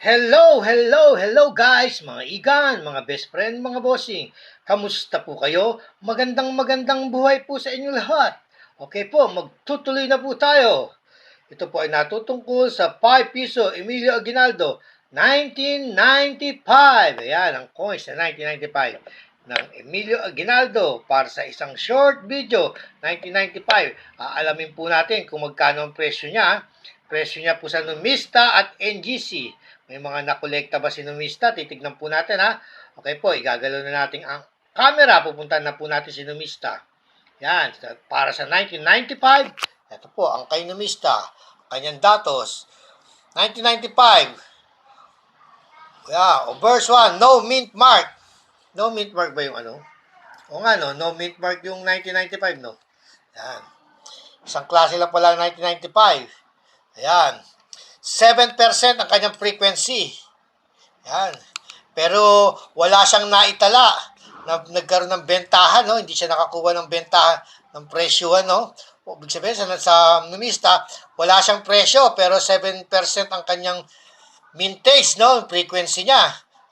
Hello, hello, hello guys, mga igan, mga best friend, mga bossing. Kamusta po kayo? Magandang magandang buhay po sa inyo lahat. Okay po, magtutuloy na po tayo. Ito po ay natutungkol sa 5 piso Emilio Aguinaldo 1995. Ayan, ang coins na 1995 ng Emilio Aguinaldo para sa isang short video 1995. Aalamin po natin kung magkano ang presyo niya. Presyo niya po sa Numista at NGC. May mga nakolekta ba si Numista? Titignan po natin ha. Okay po, igagalaw na natin ang camera. Pupuntahan na po natin si Numista. Yan, para sa 1995. Ito po, ang kay Numista. Kanyang datos. 1995. Yeah, o verse 1, no mint mark. No mint mark ba yung ano? O nga no, no mint mark yung 1995 no. Yan. Isang klase lang pala ang 1995. Ayan. 7% ang kanyang frequency. Yan. Pero wala siyang naitala na nagkaroon ng bentahan, no? Hindi siya nakakuha ng bentahan ng presyo, no? O, Ibig sabihin, sa, sa numista, wala siyang presyo, pero 7% ang kanyang mintage, no? Frequency niya.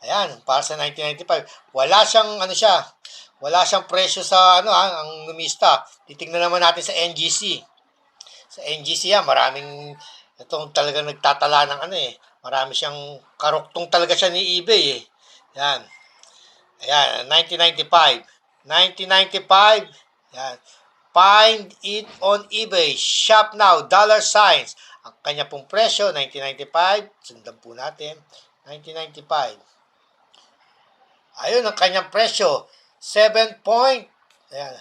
Ayan, para sa 1995. Wala siyang, ano siya, wala siyang presyo sa, ano, ha, ang numista. Titingnan naman natin sa NGC. Sa NGC yan, maraming, itong talaga nagtatala ng ano eh. Marami siyang, karuktong talaga siya ni eBay eh. Yan. Ayan, 1995. 1995. Yan. Find it on eBay. Shop now. Dollar signs. Ang kanya pong presyo, 1995. Sundan po natin. 1995. Ayun ang kanyang presyo. 7 point. Ayan.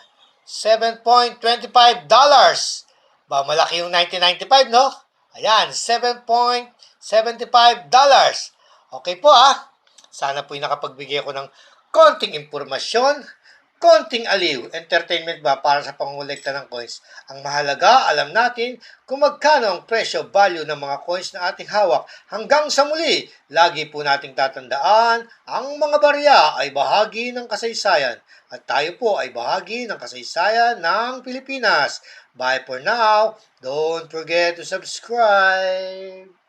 7.25 dollars. Ba, malaki yung 1995, no? Ayan, 7.75 dollars. Okay po, ah. Sana po yung nakapagbigay ko ng konting impormasyon, konting aliw, entertainment ba para sa pangolekta ng coins. Ang mahalaga, alam natin kung magkano ang presyo value ng mga coins na ating hawak. Hanggang sa muli, lagi po nating tatandaan, ang mga barya ay bahagi ng kasaysayan at tayo po ay bahagi ng kasaysayan ng Pilipinas. Bye for now. Don't forget to subscribe.